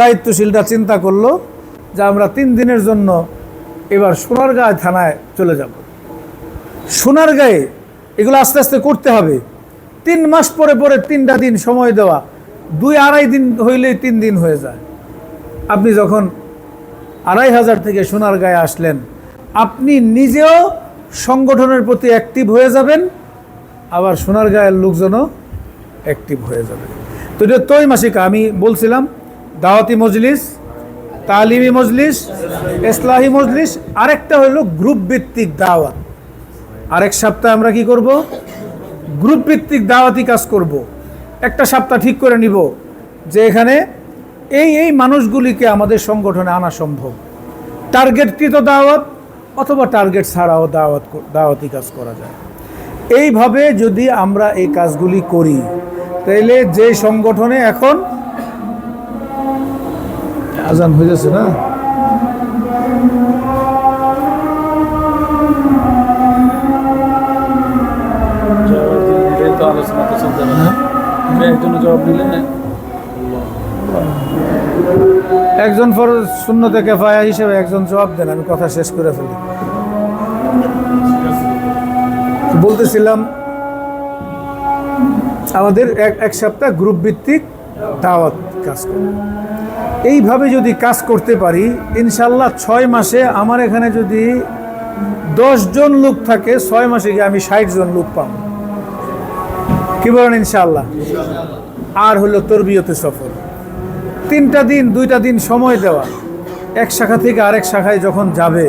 দায়িত্বশীলরা চিন্তা করল যে আমরা তিন দিনের জন্য এবার সোনারগাঁয় থানায় চলে যাব। সোনারগাঁয়ে এগুলো আস্তে আস্তে করতে হবে। তিন মাস পরে পরে তিনটা দিন সময় দেওয়া। দুই আড়াই দিন হইলেই তিন দিন হয়ে যায়। আপনি যখন আড়াই হাজার থেকে সোনারগাঁয়ে আসলেন, আপনি নিজেও সংগঠনের প্রতি অ্যাক্টিভ হয়ে যাবেন, আবার সোনারগাঁয়ের লোকজনও অ্যাক্টিভ হয়ে যাবে। তো এটা তৈ মাসিক আমি বলছিলাম দাওয়াতি মজলিস, তালিমি মজলিস, ইসলাহি মজলিস, আরেকটা হলো গ্রুপ ভিত্তিক দাওয়াত। আরেক সপ্তাহে আমরা কি করব? গ্রুপ ভিত্তিক দাওয়াতি কাজ করব। একটা সপ্তাহ ঠিক করে নিব যে এখানে এই এই মানুষগুলিকে আমাদের সংগঠনে আনা সম্ভব। টার্গেটকৃত দাওয়াত অথবা টার্গেট ছাড়াও দাওয়াত দাওয়াতি কাজ করা যায়। এইভাবে যদি আমরা এই কাজগুলি করি, তাইলে যে সংগঠনে এখন আজান হয়ে যাচ্ছে না? আলোচনা তো চলতে হবে না একজন জবাব দিলে একজন ফর শূন্যতে কেফায়া হিসেবে একজন জবাব দেন আমি কথা শেষ করে ফেলি। বলতেছিলাম আমাদের এক এক সপ্তাহ গ্রুপ ভিত্তিক দাওয়াত কাজ করব এইভাবে যদি কাজ করতে পারি ইনশাল্লাহ ছয় মাসে আমার এখানে যদি জন লোক থাকে, ছয় মাসে গিয়ে আমি ষাট জন লোক পাবো। কি বলেন ইনশাল্লাহ আর হলো তরবিয়তে সফর। তিনটা দিন, দুইটা দিন সময় দেওয়া। এক শাখা থেকে আরেক শাখায় যখন যাবে,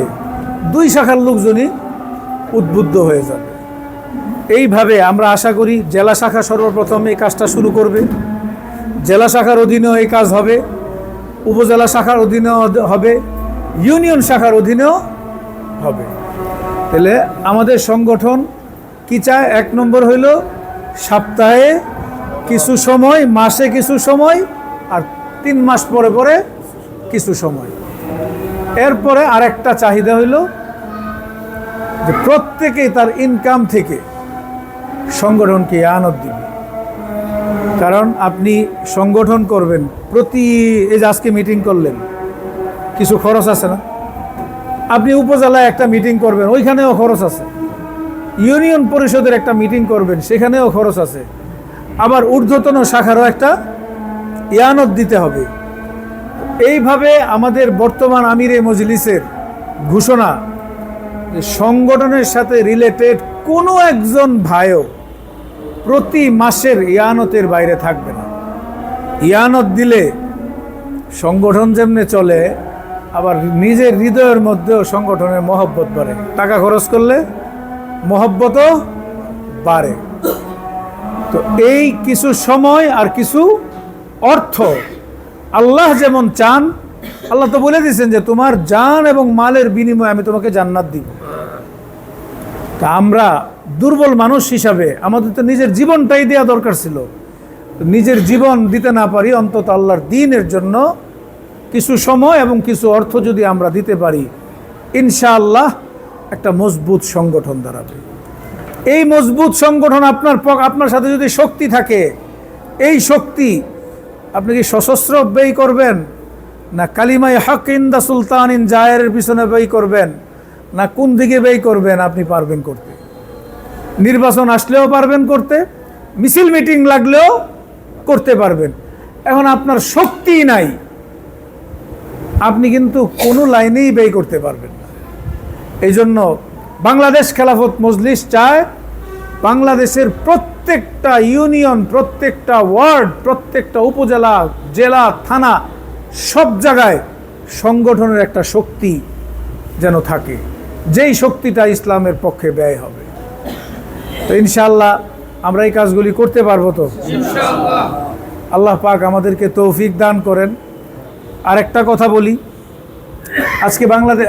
দুই শাখার লোকজনই উদ্বুদ্ধ হয়ে যাবে। এইভাবে আমরা আশা করি জেলা শাখা সর্বপ্রথম এই কাজটা শুরু করবে। জেলা শাখার অধীনেও এই কাজ হবে। উপজেলা শাখার অধীনেও হবে, ইউনিয়ন শাখার অধীনেও হবে। তাহলে আমাদের সংগঠন কি চায়? এক নম্বর হইল সপ্তাহে কিছু সময়, মাসে কিছু সময় আর তিন মাস পরে পরে কিছু সময়। এরপরে আরেকটা চাহিদা হইল যে প্রত্যেকেই তার ইনকাম থেকে সংগঠনকে আনত দিবে। কারণ আপনি সংগঠন করবেন। প্রতি এই যে আজকে মিটিং করলেন, কিছু খরচ আছে না? আপনি উপজেলায় একটা মিটিং করবেন, ওইখানেও খরচ আছে। ইউনিয়ন পরিষদের একটা মিটিং করবেন, সেখানেও খরচ আছে। আবার ঊর্ধ্বতন শাখারও একটা ইয়ানত দিতে হবে। এইভাবে আমাদের বর্তমান আমিরে মজলিসের ঘোষণা, সংগঠনের সাথে রিলেটেড কোনো একজন ভাইও প্রতি মাসের ইয়ানতের বাইরে থাকবে না। ইয়ানত দিলে সংগঠন যেমনে চলে, আবার নিজের হৃদয়ের মধ্যেও সংগঠনের মহব্বত বাড়ে। টাকা খরচ করলে মহব্বতও বাড়ে। তো এই কিছু সময় আর কিছু অর্থ আল্লাহ যেমন চান, আল্লাহ তো বলে দিয়েছেন যে তোমার জান এবং মালের বিনিময়ে আমি তোমাকে জান্নাত দিব। তা আমরা দুর্বল মানুষ হিসাবে আমাদের তো নিজের জীবনটাই দেওয়া দরকার ছিল। নিজের জীবন দিতে না পারি, অন্তত আল্লাহর দিনের জন্য কিছু সময় এবং কিছু অর্থ যদি আমরা দিতে পারি, ইনশাআল্লাহ একটা মজবুত সংগঠন দাঁড়াবে। এই মজবুত সংগঠন আপনার আপনার সাথে যদি শক্তি থাকে, এই শক্তি আপনি কি সশস্ত্র ব্যয় করবেন? না কালিমাই হক ইন্দা সুলতান ইন জায়ের পিছনে ব্যয় করবেন? না কোন দিকে ব্যয় করবেন? আপনি পারবেন করতে। নির্বাচন আসলেও পারবেন করতে, মিছিল মিটিং লাগলেও করতে পারবেন। এখন আপনার শক্তি নাই। আপনি কিন্তু কোনো লাইনেই ব্যয় করতে পারবেন না। এই জন্য বাংলাদেশ খেলাফত মজলিস চায়, বাংলাদেশের প্রত্যেকটা ইউনিয়ন, প্রত্যেকটা ওয়ার্ড, প্রত্যেকটা উপজেলা, জেলা, থানা, সব জায়গায় সংগঠনের একটা শক্তি যেন থাকে। যেই শক্তিটা ইসলামের পক্ষে ব্যয় হবে। তো ইনশাল্লাহ আমরা এই কাজগুলি করতে পারব তো। আল্লাহ পাক আমাদেরকে তৌফিক দান করেন। আরেকটা কথা বলি আজকে বাংলাদেশ